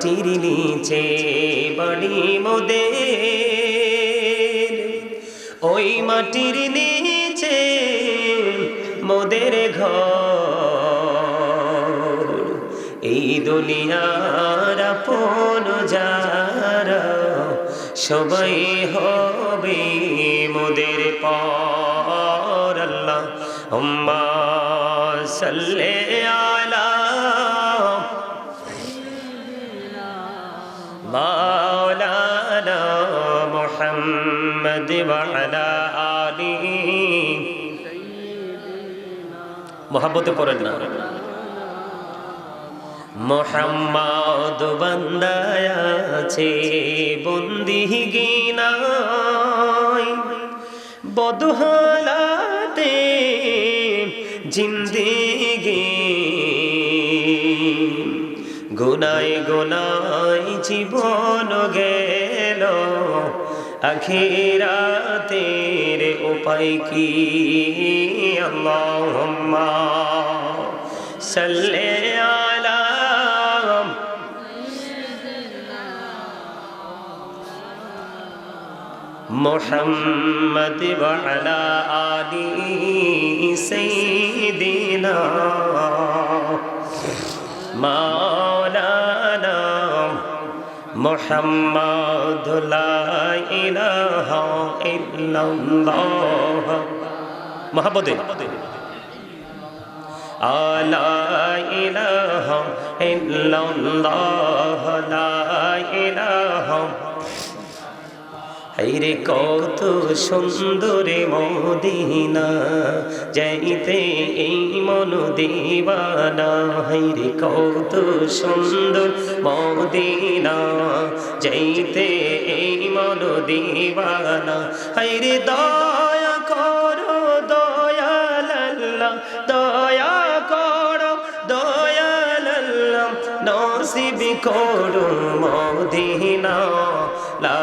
মাটির নিচে বাড়ি মোদের। ওই মাটির নিচে মোদের ঘর। এই দুনিয়ার আপন যারা সবাই হবে মোদের পর। আল্লাহ সাল্লে আলা محمد وعلى آله মোহাম্মতে পড়েন না মোহাম্মদ বান্দায় আছে বন্দি গিনাই বদহালাতে জিন্দিগি গুনায় গুনায় জীবন গেল আখিরাতের উপায় কি আল্লাহুম্মা সাল্লি আলা محمد وعلى آل سيدنا مولانا মোহাম্মদ মহাপদে আলা ইলাহ ইল্লাল্লাহ লা ইলাহা হাইরে কত সুন্দরে মদিনা, যাইতে এই মন দিবানা। হাইরে কত সুন্দর মদিনা, যাইতে এই মন দিবানা। হাইরে দয়া করো মদিনা লা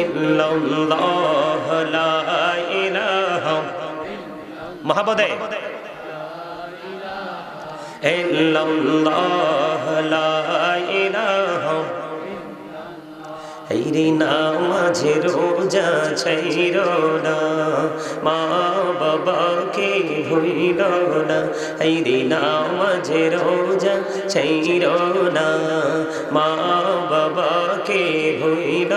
ইল্লাল্লাহ লা ইলাহা মহাবদে ইল্লাল্লাহ। হাইরে নামাজে রোজা ছাইর না। মা বাবাকে ভুইল না হাইরে নামাজে রোজা ছাইর না। মা বাবাকে ভুইল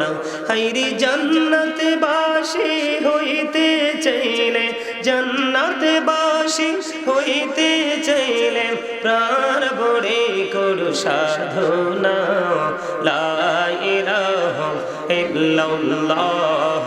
না হাইরে জান্নাত বাসি হইতে চাইলে জান্নাত বাসি হইতে চাইলে প্রাণ ভরে করু সাধনা। ইলাহা ইল্লাল্লাহ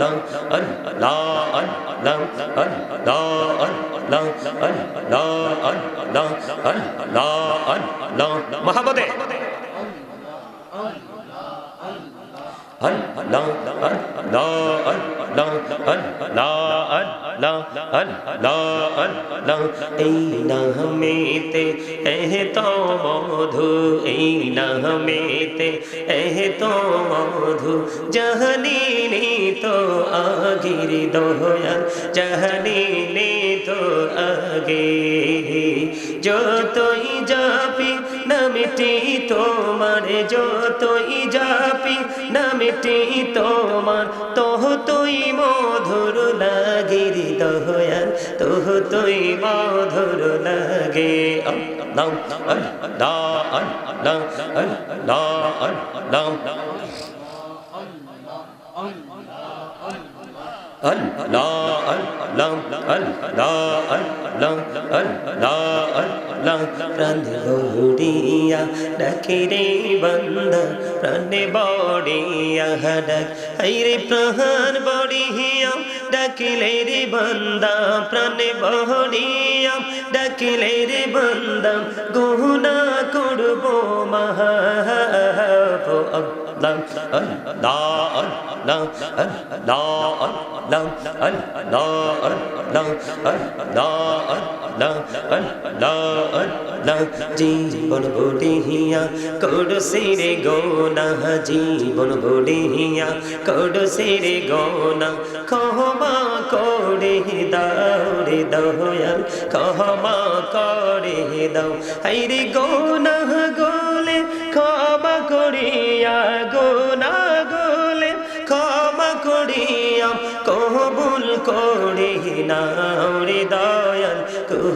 lăng ấn la ấn lăng ấn la ấn lăng ấn la ấn lăng ấn la ấn lăng. Mohabbat ấn lăng ấn la ấn লং হন লা অন লং হন লা অন লং এই নহমেতে এহ তো মধু এই নহমেতে এহ তো মধু জহনি নে তো আগির দোয়া জহনি নে তো আগে যতই যাবি নামিটি তোমার যতই জাপি নামিটি তোমার তহ তুই মধুর লাগির দহয়ান তহ তুই মধুর লাগে লাউ লা লা লা লা Allah বড়িয়া ডাকে রে বন্দা প্রাণে বড়িয়া ডাক হাইরে প্রাণ বড়িয়া ডাকিলে রে বন্দা প্রাণে বড়িয়া ডাকিলে রে বন্দা গুনা করব মহা জীবন বলিহিয়া করছে রে গোনা জীবন বলিহিয়া করছে রে গোনা ক্ষমা করে দাও রে দয়াল ক্ষমা করে দাও হাই রে গোনা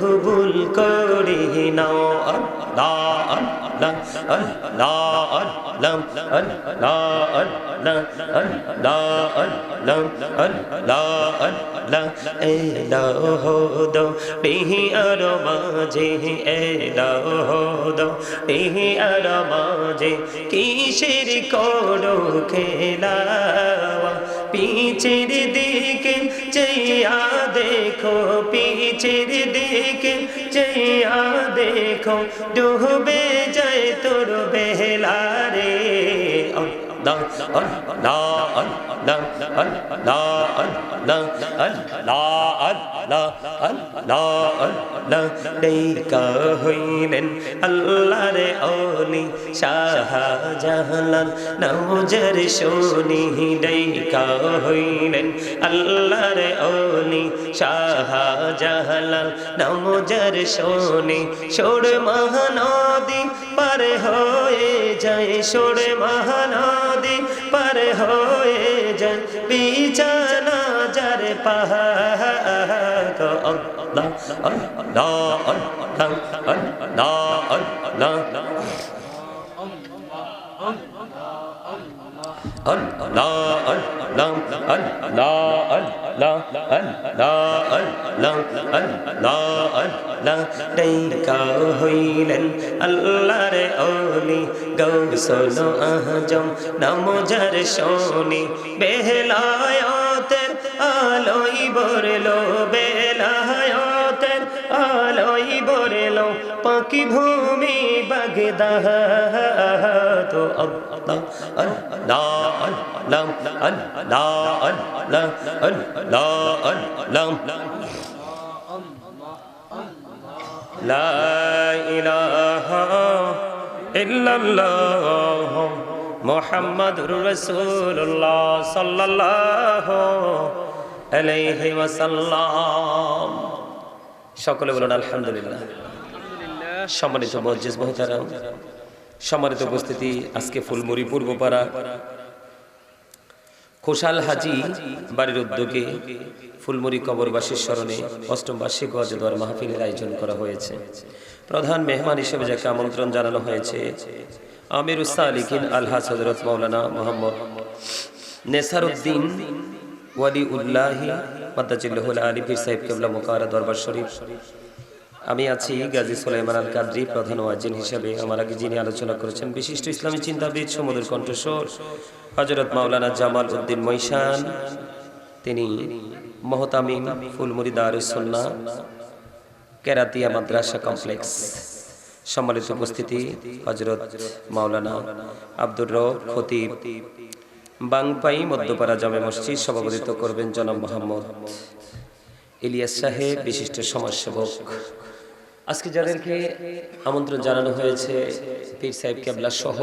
কবুল করে নাও আল্লাহ আল্লাহ আল্লাহ আল্লাহ আল্লাহ আল্লাহ আল্লাহ আল্লাহ আল্লাহ আল্লাহ এলাও দো বিহি আর মাঝে এলাও দো বিহি আর মাঝে, কিসের করো খেলাওয়া পিছের দিকে চেয়া দেখো পিছের দিকে চেয়া দেখো ডুবে যায় তোর বেলা রে। Allah, Allah, Allah, ডেকা হইলেন আল্লাহ রে অলি সাহা জাহালান নজর শুনি ডেকা হইলেন আল্লাহ রে অলি সাহা জাহালান নজর শুনি সোর মহানদী পার হয়ে যায় সোর মহানদী পার হয়ে যায় বিছানা যার পাহাড় আল্লাহ আল্লাহ আল্লাহ আল্লাহ আল্লাহ হইলেন আল্লাহর অলি গৌসল আহজম নমজার শোনি বেহলায়তের আলোই বরলো বেলায়তের আলোই বরলো পাকি ভূমি বাগদাহ তো আল্লাহ আল্লাহ আল্লাহ আল্লাহ আল্লাহ আল্লাহ আল্লাহ لا إله إلا الله محمد رسول الله صلى الله عليه وسلم সকলে বলুন আলহামদুলিল্লাহ সম্মানিত মসজিদ মহতারাম সম্মানিত উপস্থিতি, আজকে ফুলমুড়ি পূর্বপাড়া। খোসাল হাজি বাড়ির উদ্যোগে ফুলমুড়ি কবরবাসীর স্মরণে অষ্টম বার্ষিক ওয়াজেদওয়ার মাহফিলের আয়োজন করা হয়েছে। প্রধান মেহমান হিসেবে যাকে আমন্ত্রণ জানানো হয়েছে, আমির উস্তা আলিকিন আলহাজ হজরত মৌলানা মোহাম্মদ নেসারউদ্দিন ওয়ালি উল্লাহি মাদ্দাজিল্লাহুল আলী পীর সাহেব কেবলা মোকারা দরবার শরীফ। আমি আছি গাজী সুলাইমান আল কাদরি প্রধান ওয়াজিন হিসেবে। আমার আগে যিনি আলোচনা করেছেন বিশিষ্ট ইসলামী চিন্তাবিদ সমুদ্র কণ্ঠস্বর হজরত মাওলানা জামাল উদ্দিন মৈশান, তিনি মহতামিম ফুলমুরি দারুসন্না কেরাতিয়া মাদ্রাসা কমপ্লেক্স। সম্মানিত উপস্থিতি হজরত মাওলানা আব্দুর রব খতিব। বাংপাই মধ্যপাড়া জামে মসজিদ সভাপতিত্ব করবেন জনাব মোহাম্মদ ইলিয়াস সাহেব, বিশিষ্ট সমাজসেবক। আজকে যাদেরকে আমন্ত্রণ জানানো হয়েছে, পীর সাহেব কেবলা সহ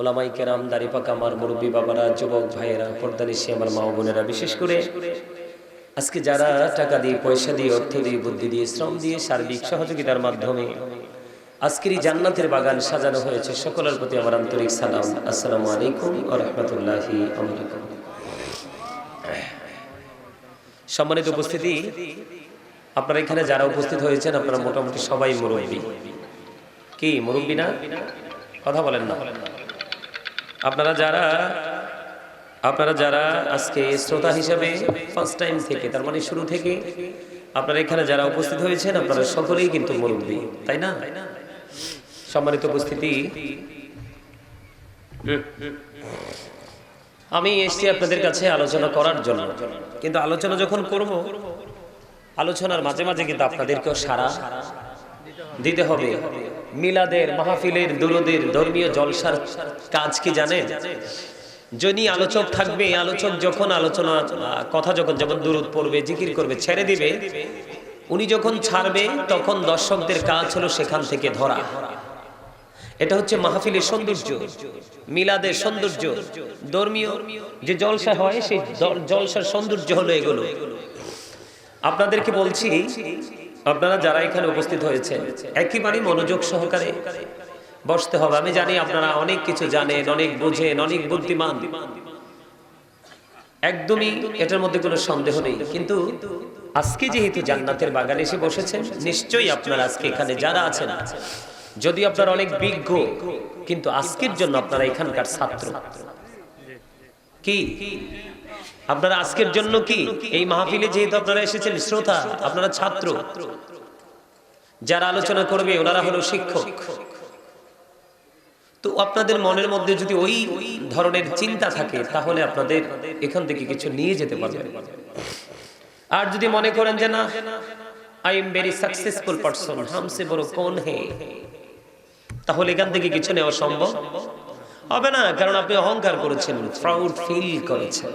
ওলামাই কেরাম দাড়িপাকা আমার মুরব্বী বাবারা, যুবক ভাইয়েরা পর্দানিশি আমার মা বোনেরা, বিশেষ করে আজকে যারা টাকা দিয়ে, পয়সা দিয়ে, অর্থ দিয়ে, বুদ্ধি দিয়ে, শ্রম দিয়ে সার্বিক সহযোগিতার মাধ্যমে আজকের এই জান্নাতের বাগান সাজানো হয়েছে, সকলের প্রতি আমার আন্তরিক সালাম। আসসালামু আলাইকুম ও রহমতুল্লাহি সম্মানিত উপস্থিতি আপনারা এখানে যারা উপস্থিত হয়েছেন, আপনারা মোটামুটি সবাই মুরব্বী। কি, মুরব্বী না? কথা বলেন না। আপনারা যারা আপনারা যারা আজকে শ্রোতা হিসাবে ফার্স্ট টাইম থেকে, তার মানে শুরু থেকে, আপনারা এখানে যারা উপস্থিত হয়েছেন, আপনারা সকলেই কিন্তু মুরব্বী, তাই না? সম্মানিত উপস্থিতি। আমি এসছি আপনাদের কাছে আলোচনা করার জন্য, কিন্তু আলোচনা যখন করব আলোচনার মাঝে মাঝে কিন্তু আপনাদেরকেও সারা দিতে হবে। মিলাদের, মাহফিলের, দুরুদের, ধর্মীয় জলসার কাজ কি জানেন? যিনি আলোচক থাকবে, আলোচক যখন আলোচনা, কথা যখন যখন দূরত পড়বে, জিকির করবে, ছেড়ে দিবে, উনি যখন ছাড়বে, তখন দর্শকদের কাজ হলো সেখান থেকে ধরা। এটা হচ্ছে মাহফিলের সৌন্দর্য, মিলাদের সৌন্দর্য, ধর্মীয় যে জলসা হয়, সেই জল- জলসার সৌন্দর্য হলো এগুলো। আপনাদেরকে বলছি, আপনারা যারা এখানে উপস্থিত হয়েছেন, একেবারে মনোযোগ সহকারে বসতে হবে। আমি জানি আপনারা অনেক কিছু জানেন, অনেক বুঝেন, অনেক বুদ্ধিমান। একদমই এটার মধ্যে কোনো সন্দেহ নেই। কিন্তু আজকে যেহেতু জান্নাতের বাগানে এসে বসেছেন, নিশ্চয়ই আপনারা আজকে এখানে যারা আছেন যদি আপনারা অনেক বিজ্ঞ, কিন্তু আজকের জন্য আপনারা এখানকার ছাত্র। কি? আপনারা আজকের জন্য কি এই মাহফিলে যেহেতু আপনারা এসেছেন, শ্রোতা, আপনারা ছাত্র, যারা আলোচনা করবে ওনারা হলো শিক্ষক। তো আপনাদের মনের মধ্যে যদি ওই ধরনের চিন্তা থাকে, তাহলে আপনাদের এখান থেকে কিছু নিয়ে যেতে পারবেন। আর যদি মনে করেন যে না I am very successful person হামসে বড় কোন হে, তাহলে এখান থেকে কিছু নেওয়া সম্ভব? হবে না, কারণ আপনি অহংকার করেছেন প্রাউড ফিল করেছেন।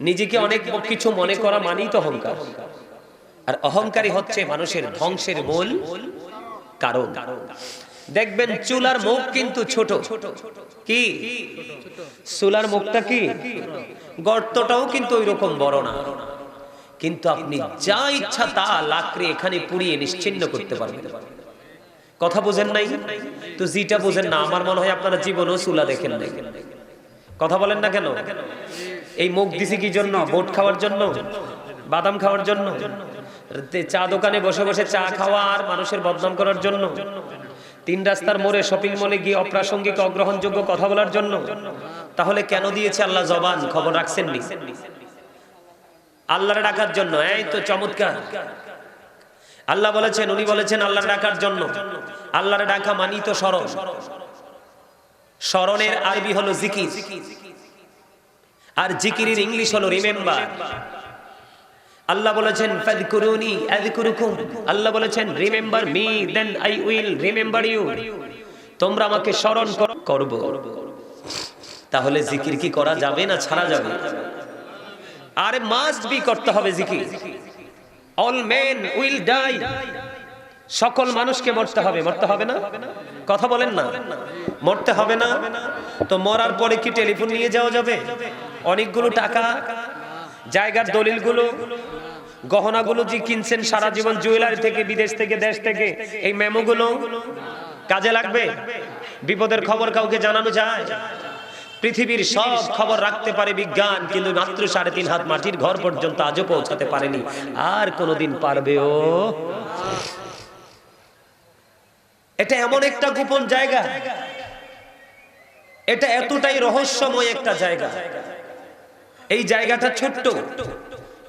নিজেকে অনেক কিছু মনে করা মানেই তো অহংকার। আর অহংকারী হচ্ছে মানুষের ধ্বংসের মূল কারণ। দেখবেন চুলার মুখ কিন্তু ছোট। কি? চুলার মুখটা কি? গর্তটাও কিন্তু ওই রকম বড় না। কিন্তু আপনি যা ইচ্ছা তা লাকড়ি এখানে পুড়িয়ে নিশ্চিন্ন করতে পারবেন। কথা বোঝেন নাই? তো যেটা বোঝেন না, আমার মনে হয় আপনারা জীবনও চুলা দেখেন নাই। কথা বলেন না কেন? এই মুখ দিছি কি জন্য? বোট খাওয়ার জন্য? বাদাম খাওয়ার জন্য? চা দোকানে বসে বসে চা খাওয়া আর মানুষের বদনাম করার জন্য? তিন রাস্তার মোড়ে শপিং মলে গিয়ে অপ্রাসঙ্গিক, অগ্রহণযোগ্য কথা বলার জন্য? তাহলে কেন দিয়েছে আল্লাহ জবান? খবর রাখছেন নি আল্লাহরে ডাকার জন্য? এই তো চমৎকার। আল্লাহ বলেছেন, উনি বলেছেন, আল্লাহর ডাকার জন্য। আল্লাহরে ডাকা মানি তো স্মরণ স্মরণের আরবি হলো জিকির। আর জিকিরের ইংলিশ হলো রিমেম্বার। আল্লাহ বলেছেন, ফাযকুরুনি আযকুরুকুম। আল্লাহ বলেছেন, remember me, then I will remember you. তোমরা আমাকে স্মরণ কর- করব। তাহলে জিকির কি করা যাবে না ছাড়া যাবে? আরে মাস্ট বি করতে হবে জিকির। All men will die. সকল মানুষকে মরতে হবে মরতে হবে না? কথা বলেন না। মরতে হবে না? তো মরার পরে কি টেলিফোন নিয়ে যাওয়া যাবে? অনেকগুলো টাকা, জায়গার দলিলগুলো, গহনাগুলো যে কিনছেন সারা জীবন জুয়েলারি থেকে, বিদেশ থেকে, দেশ থেকে, এই মেমোগুলো কাজে লাগবে? বিপদের খবর কাউকে জানানো যায়? পৃথিবীর সব খবর রাখতে পারে বিজ্ঞান, কিন্তু মাত্র সাড়ে তিন হাত মাটির ঘর পর্যন্ত আজও পৌঁছাতে পারেনি। আর কোনোদিন পারবেও? এটা এমন একটা গোপন জায়গা। এটা এতটাই রহস্যময় একটা জায়গা। এই জায়গাটা ছোট্ট।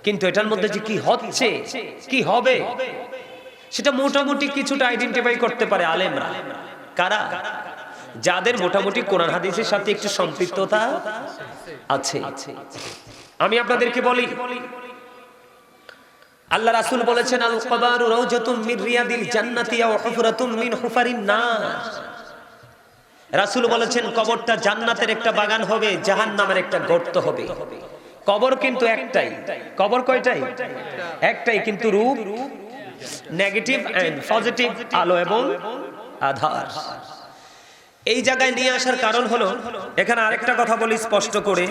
কিন্তু এটার মধ্যে যে কি হচ্ছে কি হবে সেটা মোটামুটি কিছুটা আইডেন্টিফাই করতে পারে আলেমরা। কারা? যাদের মোটামুটি কোরআন হাদিসের সাথে একটু সম্পৃক্ততা আছে। আমি আপনাদেরকে বলি আল্লাহ রাসূল বলেছেন আল কবারু রাউজাতুম মিন রিয়াদিল জান্নাতি আও হুফরাতুম মিন হুফারিন নার। রাসূল বলেছেন, কবরটা জান্নাতের একটা বাগান হবে, জাহান্নামের একটা গর্ত হবে। কবর কিন্তু একটাই। কবর কয়টাই? একটাই কিন্তু রূপ, নেগেটিভ এন্ড পজিটিভ, আলো এবং আধার। এই জায়গায় নিয়ে আসার কারণ হলো, এখানে আরেকটা কথা বলি স্পষ্ট করে।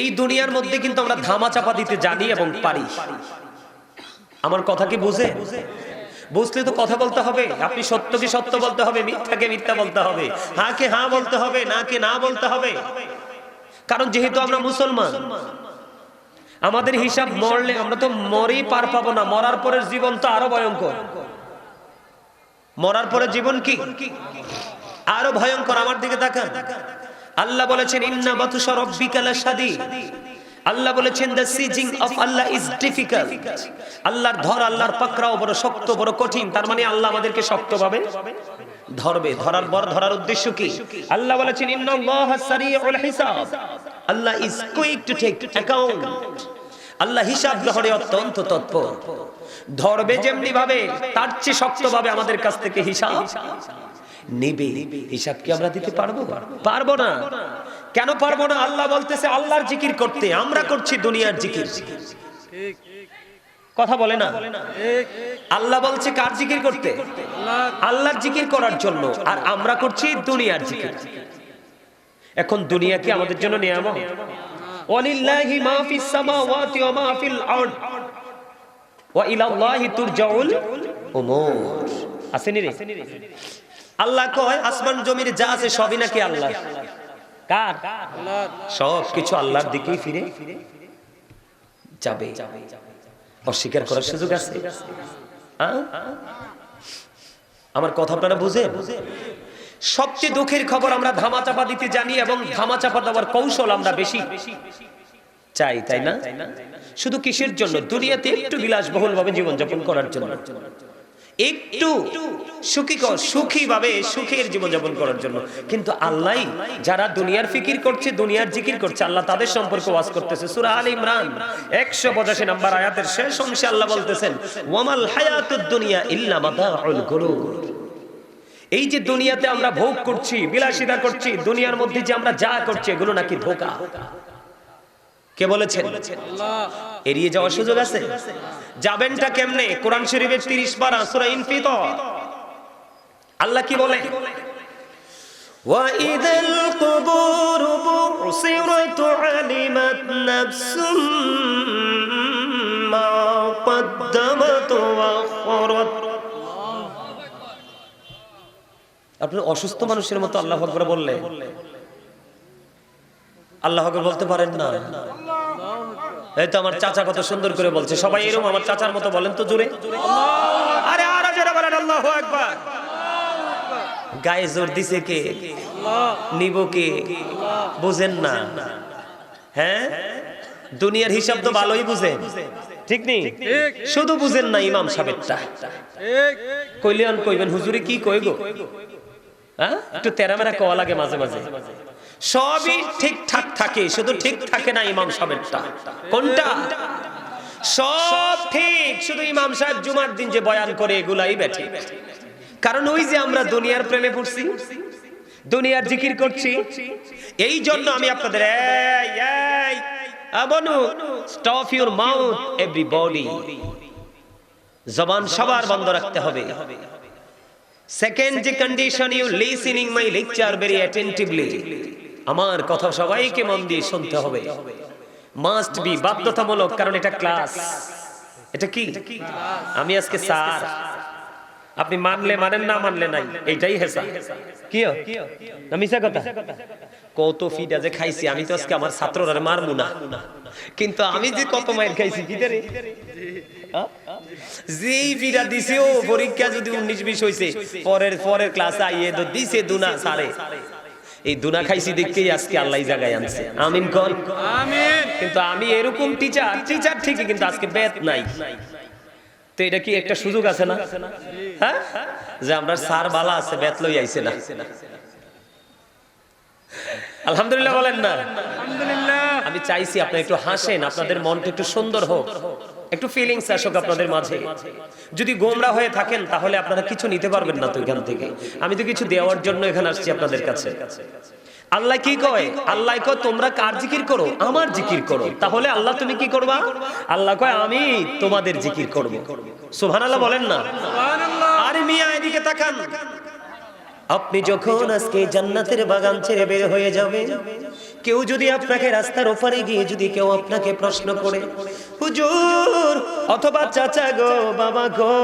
এই দুনিয়ার মধ্যে কিন্তু আমরা ধামা চাপা দিতে জানি এবং পারি। আমার কথা কি বুঝে? বুঝলে তো কথা বলতে হবে। আপনি সত্যকে সত্য বলতে হবে, মিথ্যাকে মিথ্যা বলতে হবে। হ্যাঁ কে হ্যাঁ বলতে হবে না কে না বলতে হবে। কারণ যেহেতু আমরা মুসলমান, আমাদের হিসাব মরলে আমরা তো মরেই পার পাবো না। মরার পরের জীবন তো আরও ভয়ঙ্কর। মরার পরের জীবন কি? আরও ভয়ঙ্কর। আমার দিকে তাকান। আল্লাহ বলেছেন, ইন্না বাতুশা রব্বিকা লাশাদীদ। আল্লাহ বলেছেন, the seizing of Allah is difficult. আল্লাহর ধর আল্লাহর পাকড়াও বড় শক্ত, বড় কঠিন। তার মানে আল্লাহ আমাদেরকে শক্তভাবে ধরবে। ধরার পর ধরার উদ্দেশ্য কি? আল্লাহ বলেছেন ইন্নাল্লাহ সারিউল হিসাব। Allah is quick to take account আল্লাহ হিসাব গ্রহণে অত্যন্ত তৎপর। ধরবে যেমনি ভাবে তার চেয়ে শক্তভাবে আমাদের কাছ থেকে হিসাব। নেবে। হিসাব কি আমরা দিতে পারব? পারব। না। কেন পারব না? আল্লাহ বলতেছে আল্লাহর জিকির করতে। আমরা করছি দুনিয়ার জিকির। কথা বলে না? আল্লাহ বলছে কার জিকির করতে? আল্লাহর জিকির করার জন্য। আর আমরা করছি দুনিয়ার জিকির। এখন দুনিয়া কি আমাদের জন্য নিয়ামত? ওয়ালিল্লাহি মা ফিস সামাওয়াতি ওয়া মা ফিল আরদ। ওয়া ইলাল্লাহি তুরজাউল উমুর। আসেনি রে? আল্লাহ কয়, আসমান জমির যা আছে সবই নাকি আল্লাহ কার? সব কিছু আল্লাহর দিকেই ফিরে যাবে। অস্বীকার করার সুযোগ আছে। আমার কথা আপনারা বুঝে সবচেয়ে দুঃখের খবর আমরা ধামাচাপা দিতে জানি এবং ধামাচাপা দেওয়ার কৌশল আমরা বেশি চাই, তাই না? শুধু কিসের জন্য? দুনিয়াতে একটু বিলাসবহুল ভাবে জীবনযাপন করার জন্য। একটু সুখী সুখী ভাবে সুখের জীবনযাপন করার জন্য। কিন্তু আল্লাহ যারা দুনিয়ার ফিকির করছে, দুনিয়ার জিকির করছে, আল্লাহ তাদের সম্পর্কে ওয়াজ করতেছে। সূরা আল ইমরান 185 নম্বর আয়াতের শেষ অংশে আল্লাহ বলতেছেন, ওয়ামাল হায়াতুদ দুনিয়া ইল্লা মাতাউল গুরুর এই যে দুনিয়াতে আমরা ভোগ করছি, বিলাসিতা করছি, দুনিয়ার মধ্যে যে আমরা যা করছি, এগুলো নাকি ধোকা। কে বলেছেন এড়িয়ে যাওয়ার সুযোগ আছে যাবেনটা কেমনে কোরআন শরীফের 30 বার সূরা ইনফিতর আল্লাহ কি বলে وَإِذَا الْقُبُورُ بُعْثِرَتْ عَلِمَتْ نَفْسٌ مَا قَدَّمَتْ وَأَخَّرَتْ আপনি অসুস্থ মানুষের মতো আল্লাহ আকবর বললে আল্লাহ আকবর বলতে পারেন না এই তো আমার চাচা কত সুন্দর করে বলছে। সবাই এরকম আমার চাচার মতো বলেন তো জোরে। আরে আরও জোরে বলেন, আল্লাহ একবার গায়ে জোর দিছে কে? নিব কে? বুঝেন না। হ্যাঁ? দুনিয়ার হিসাব তো ভালোই বুঝেন। ঠিক নেই শুধু বুঝেন না ইমাম সাহেবটা। কইলেন কইবেন, হুজুরে কি কই গো হ্যাঁ? একটু তেরামেরা কওয়া লাগে মাঝে মাঝে। সবই ঠিকঠাক থাকে, শুধু ঠিক থাকে না ইমাম সাহেবটা। কোনটা? সব ঠিক, শুধু ইমাম সাহেব জুমার দিন যে বয়ান করে এগুলাই বেঠে কারণ ওই যে আমরা দুনিয়ার প্রেমে পড়ছি, দুনিয়ার জিকির করছি, এই জন্য আমি আপনাদের স্টপ ইউর মাউথ এভরিবডি জবান সবার বন্ধ রাখতে হবে। সেকেন্ড যে condition you listening my lecture very attentively আমার কথা সবাইকে মন দিয়ে শুনতে হবে। মাস্ট বি বাধ্যতামূলক, কারণ এটা ক্লাস এটা কি? আমি আজকে স্যার আপনি মানলে মানেন, না মানলে নাই, এইটাই হেসা কি না মিশা কথা। কত ফিটা যে খাইছি, আমি তো আজকে আমার ছাত্ররা মারমু না। কিন্তু আমি যে কত মাইল খাইছি, কি রে? যেই ফিটা দিছে, ও পরীক্ষা যদি উনিশ, বিশ হয়েছে পরের পরের ক্লাসে আইয়ে তো দিছে দুনা সারে এই দুনা খাইছি দেখতেই আজকে আল্লাহ জায়গায় আনছে। আমিন কর। আমিন। কিন্তু আমি এরকম টিচার টিচার ঠিকই কিন্তু আজকে বেত নাই। তো এটা কি একটা সুযোগ আছে না? হ্যাঁ? যে আমরা স্যার বালা আছে বেত লই আইছে না। আলহামদুলিল্লাহ বলেন না। আলহামদুলিল্লাহ। আমি চাইছি আপনি একটু হাসেন আপনাদের মনটা একটু সুন্দর হোক। একটু ফিলিংস আসুক আপনাদের মাঝে। যদি গোমরা হয়ে থাকেন তাহলে আপনারা কিছু নিতে পারবেন না তো এখান থেকে। আমি তো কিছু দেওয়ার জন্য এখানে আসছি আপনাদের কাছে। আল্লাহ কি কয়? আল্লাহ কয় তোমরা কার জিকির করো? আমার জিকির করো। তাহলে আল্লাহ তুমি কি করবা? আল্লাহ কয় আমি তোমাদের জিকির করব। সুবহানাল্লাহ বলেন না। আরে মিয়া এদিকে তাকান। আপনি যখন আজকে জান্নাতের বাগান ছেড়ে বের হয়ে যাবে কেউ যদি আপনাকে রাস্তার ওপারে গিয়ে যদি কেউ আপনাকে প্রশ্ন করে, হুজুর, অথবা চাচা গো, বাবা গো,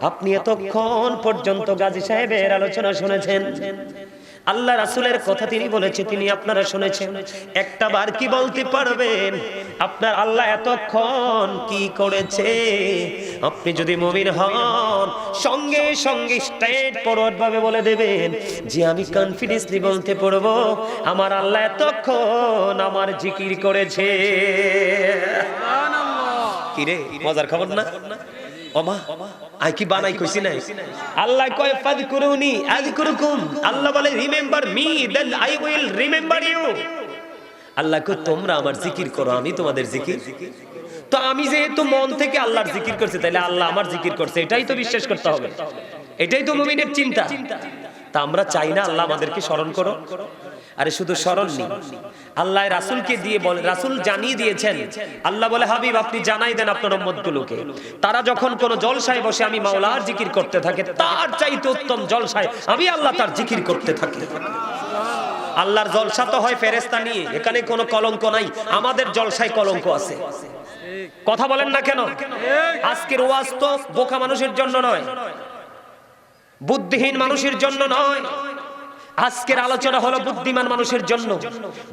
আপনি এতক্ষণ পর্যন্ত গাজী সাহেবের আলোচনা শুনেছেন আল্লাহ রাসুলের কথা তিনি বলেছে তিনি আপনারা শুনেছেন। একটা বার কি বলতে পারবেন? আপনার আল্লাহ এতক্ষণ কি করেছে? আপনি যদি মমিন হন সঙ্গে সঙ্গে স্ট্রেট ফরওয়ার্ড ভাবে বলে দেবেন যে আমি কনফিডেন্সলি বলতে পারব আমার আল্লাহ এতক্ষণ আমার জিকির করেছে। কিরে মজার খবর না? ওমা আই কি বানাই কইছি নাই? আল্লাহ কয় ফাযকুরুনি আযকুরুকুম। আল্লাহ বলে remember me then I will remember you আল্লাহ কয়, তোমরা আমার জিকির করো, আমি তোমাদের জিকির। তো আমি যেহেতু মন থেকে আল্লাহর জিকির করছি তাহলে আল্লাহ আমার জিকির করছে, এটাই তো বিশ্বাস করতে হবে। এটাই তো মুমিনের চিন্তা। তা আমরা চাই না আল্লাহ আমাদেরকে স্মরণ করো আরে শুধু স্মরণ নেই আল্লাহ রাসুলকে দিয়ে বলে রাসুল জানিয়ে দিয়েছেন। আল্লাহ বলে হাবিব আপনি জানাই দেন আপনার উম্মতগুলোকে। তারা যখন কোন জলসায় বসে আমি মাওলার জিকির করতে থাকে তার চাইতে উত্তম জলসায় আমি আল্লাহ তার জিকির করতে থাকি। আল্লাহর জলসা তো হয় ফেরেস্তা নিয়ে এখানে কোনো কলঙ্ক নাই। আমাদের জলসায় কলঙ্ক আছে। কথা বলেন না কেন? আজকের ওয়াজ তো বোকা মানুষের জন্য নয়। বুদ্ধিহীন মানুষের জন্য নয়। আজকের আলোচনা হলো বুদ্ধিমান মানুষের জন্য।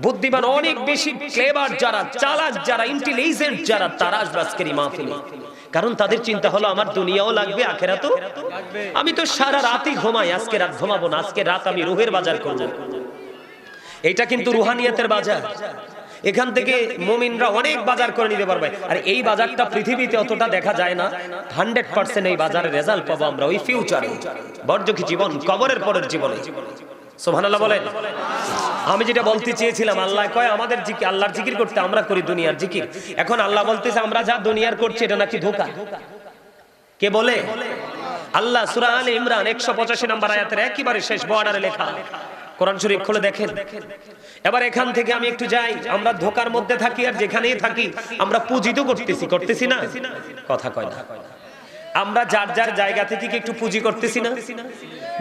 বুদ্ধিমান অনেক বেশি ক্লেভার যারা, চালাক যারা ইন্টেলিজেন্ট যারা, তারা আসবে আজকের মাহফিলে। কারণ তাদের চিন্তা হলো, আমার দুনিয়াও লাগবে আখেরা তো আমি তো সারা রাতই ঘুমাই, আজকে রাত ঘুমাবো না, আজকে রাত আমি রুহের বাজার করব। এটা কিন্তু রুহানিয়াতের বাজার। এখান থেকে মুমিনরা অনেক বাজার করে নিতে পারবে। আর এই বাজারটা পৃথিবীতে অতটা দেখা যায় না। হান্ড্রেড পার্সেন্ট এই বাজারে রেজাল্ট পাবো আমরা ওই ফিউচারে বর্জকি জীবন? কবরের পরের জীবনে। সোহানাল্লাহ বলেন। আমি যেটা বলতে চেয়েছিলাম, আল্লাহ কয়, আমাদের জিকির আল্লাহর জিকির করতে আমরা করি দুনিয়ার জিকির। এখন আল্লাহ বলতেছে, আমরা যা দুনিয়ার করছি, এটা নাকি ধোকা? কে বলে? আল্লাহ সুরা আল ইমরান একশো পঁচাশি নম্বর আয়াতের একেবারে শেষ বর্ডারে লেখা। কোরআন শরীফ খুলে দেখেন। এবার এখান থেকে আমি একটু যাই। আমরা ধোকার মধ্যে থাকি আর যেখানেই থাকি, আমরা পুঁজি তো করতেছি করতেছি না? কথা কয় না। আমরা যার যার জায়গা থেকে একটু পুঁজি করতেছি না?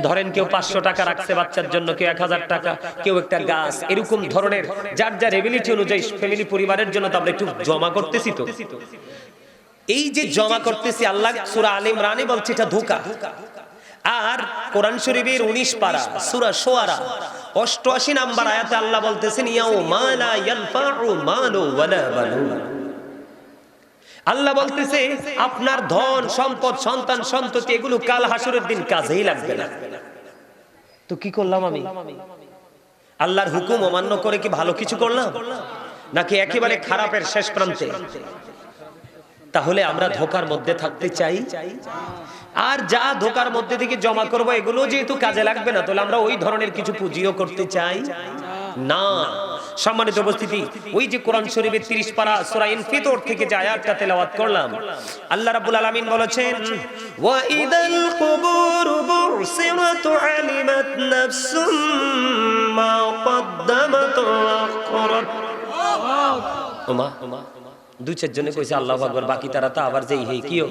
ধরেন কেউ পাঁচশো টাকা রাখছে বাচ্চার জন্য, কেউ এক হাজার টাকা, কেউ একটা গাছ, এরকম ধরনের যার যার এবিলিটি অনুযায়ী ফ্যামিলি পরিবারের জন্য তো আমরা একটু জমা করতেছি তো। এই যে জমা করতেছি, আল্লাহ সুরা আলিম রানে বলছে এটা ধোকা। আর কোরআন শরীফের উনিশ পারা, সুরা সোয়ারা, অষ্টআশি নাম্বার আয়াতে আল্লাহ বলতেছেন ইয়াও মালা ইয়ানফাউ মালু ওয়ালা বানুন। আল্লাহ বলতেছে, আপনার ধন, সম্পদ, সন্তান, সন্ততি, এগুলো কাল হাসুরের দিন কাজেই লাগবে না। তো কি করলাম আমি? আল্লাহর হুকুম অমান্য করে কি ভালো কিছু করলাম? নাকি একেবারে খারাপের শেষ প্রান্তে? তাহলে আমরা ধোকার মধ্যে থাকতে চাই। আর যা ধোকার মধ্যে থেকে জমা করব, এগুলো যেহেতু কাজে লাগবে না, তাহলে আমরা ওই ধরনের কিছু পুঁজিও করতে চাই। না সম্মানিত উপস্থিতি, ওই যে কোরআন শরীফের 30 পারা সূরা ইনফিতর থেকে যে আয়াতটা তেলাওয়াত করলাম, আল্লাহ রাব্বুল আলামিন বলেছেন ওয়া ইদাল কুবুর বুরসিরাত আলিমাত নাফসুম মা কদ্দামাত ওয়া ওমা দুই চার কইছে, আল্লাহু আকবার, বাকি তারা তো আবার যেই হেই কিও?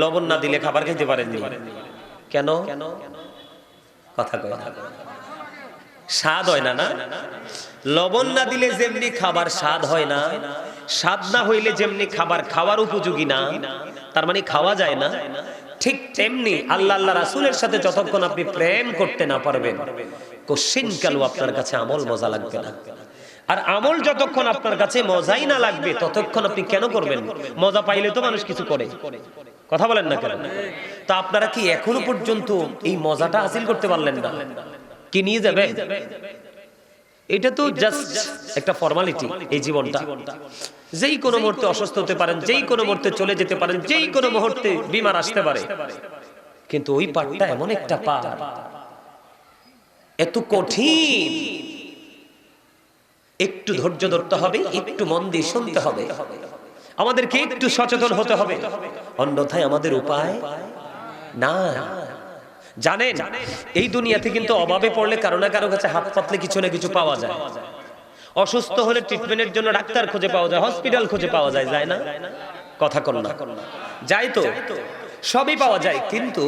লবণ না দিলে খাবার খেতে পারেন কেন? কথা কয়। স্বাদ হয় না না? লবণ না দিলে যেমনি খাবার স্বাদ হয় না, স্বাদ না হইলে যেমনি খাবার খাওয়ার উপযোগী না, তার মানে খাওয়া যায় না। ঠিক তেমনি আল্লাহ আল্লাহ রাসুলের সাথে যতক্ষণ আপনি প্রেম করতে না পারবেন কোশ্চিন কালু আপনার কাছে আমল মজা লাগবে না। আর আমল যতক্ষণ আপনার কাছে মজাই না লাগবে, ততক্ষণ আপনি কেন করবেন? মজা পাইলে তো মানুষ কিছু করে। কথা বলেন না কেন? তা আপনারা কি এখনও পর্যন্ত এই মজাটা হাসিল করতে পারলেন না? কি নিয়ে যাবে? এটা তো জাস্ট একটা ফর্মালিটি এই জীবনটা। যেই কোনো মুহূর্তে অসুস্থ হতে পারেন যেই কোনো মুহূর্তে চলে যেতে পারেন যেই কোনো মুহূর্তে বিমার আসতে পারে। কিন্তু ওই পাঠটা এমন একটা পাঠ এত কঠিন। একটু ধৈর্য ধরতে হবে একটু মন দিয়ে শুনতে হবে। আমাদেরকে একটু সচেতন হতে হবে। অন্যথায় আমাদের উপায় না। জানেন, এই দুনিয়াতে কিন্তু অভাবে পড়লে কারও না কারও কাছে হাত পাতলে কিছু না কিছু পাওয়া যায়। অসুস্থ হলে ট্রিটমেন্টের জন্য ডাক্তার খুঁজে পাওয়া যায় হসপিটাল খুঁজে পাওয়া যায় যায় না? কথা কর না। যাই তো, সবই পাওয়া যায়, কিন্তু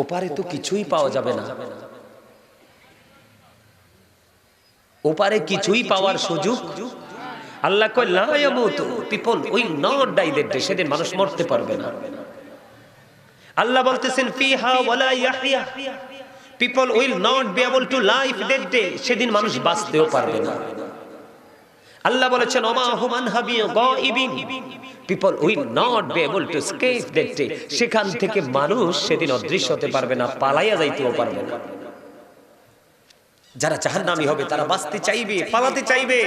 ওপারে তো কিছুই পাওয়া যাবে না। ওপারে কিছুই পাওয়ার সুযোগ? আল্লাহ কয়, লা people will not die that সেদিন মানুষ মরতে পারবে না। আল্লাহ বলতেছেন people will not be able to life that day সেদিন মানুষ বাঁচতেও পারবে না। আল্লাহ বলেছেন, ওমা হুমান হাবি গাইবিন people will not be able to escape that day সেখান থেকে মানুষ সেদিন অদৃশ্য হতে পারবে না, পালাইয়া যাইতেও পারবে না। যারা জাহান্নামী হবে, তারা বাঁচতে চাইবে, পালাতে চাইবে।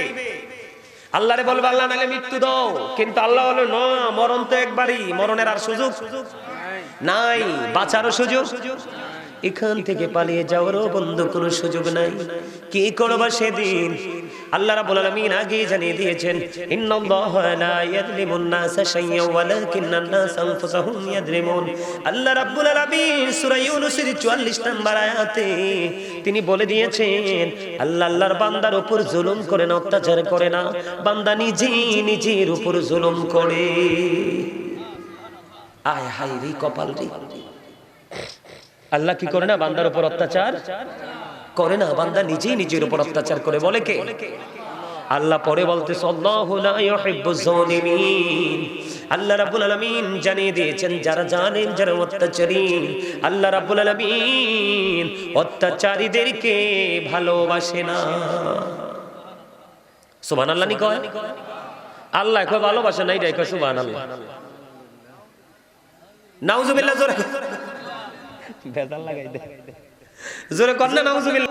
আল্লাহরে বলবে, আল্লাহ নালে মৃত্যু দাও। কিন্তু আল্লাহ বলে না, মরণ তো একবারই, মরণের আর সুযোগ। নাই বাঁচারও সুযোগ। এখান থেকে পালিয়ে যাওয়ারও বন্ধ কোনো সুযোগ নাই। কি করবা সেদিন? আল্লাহ রাব্বুল আলামিন আগে জানিয়ে দিয়েছেন ইন্নাল্লাহা লা ইয়াযলিমুন নাসা শাইয়্যা ওয়ালাকিন্নান নাসা আনফুসাহুম ইয়াযলিমুন আল্লাহ রাব্বুল আলামিন সূরা ইউনূসের 44 নম্বর আয়াতে তিনি বলে দিয়েছেন আল্লাহ আল্লাহর বান্দার উপর জুলুম করে না অত্যাচার করে না। বান্দা নিজেই নিজের উপর জুলুম করে। আয় হায় রে কপাল রে। আল্লাহ কি করে না বান্দার উপর অত্যাচার? করে না বান্দা নিজেই নিজের উপর অত্যাচার করে বলে কে? আল্লাহ পরে বলতে আল্লাহ রাব্বুল আলামিন জানিয়ে দিয়েছেন যারা জানেন যারা অত্যাচারী আল্লাহ রাব্বুল আলামিন অত্যাচারীদেরকে ভালোবাসে না। সুবহানাল্লাহ নি কয়? আল্লাহ কয় ভালোবাসে না এটাই কয় সুবহানাল্লাহ। নাউজুবিল্লাহ জোরে ভেজাল লাগাই দে। জোরে কর না নাউজুবিল্লাহ।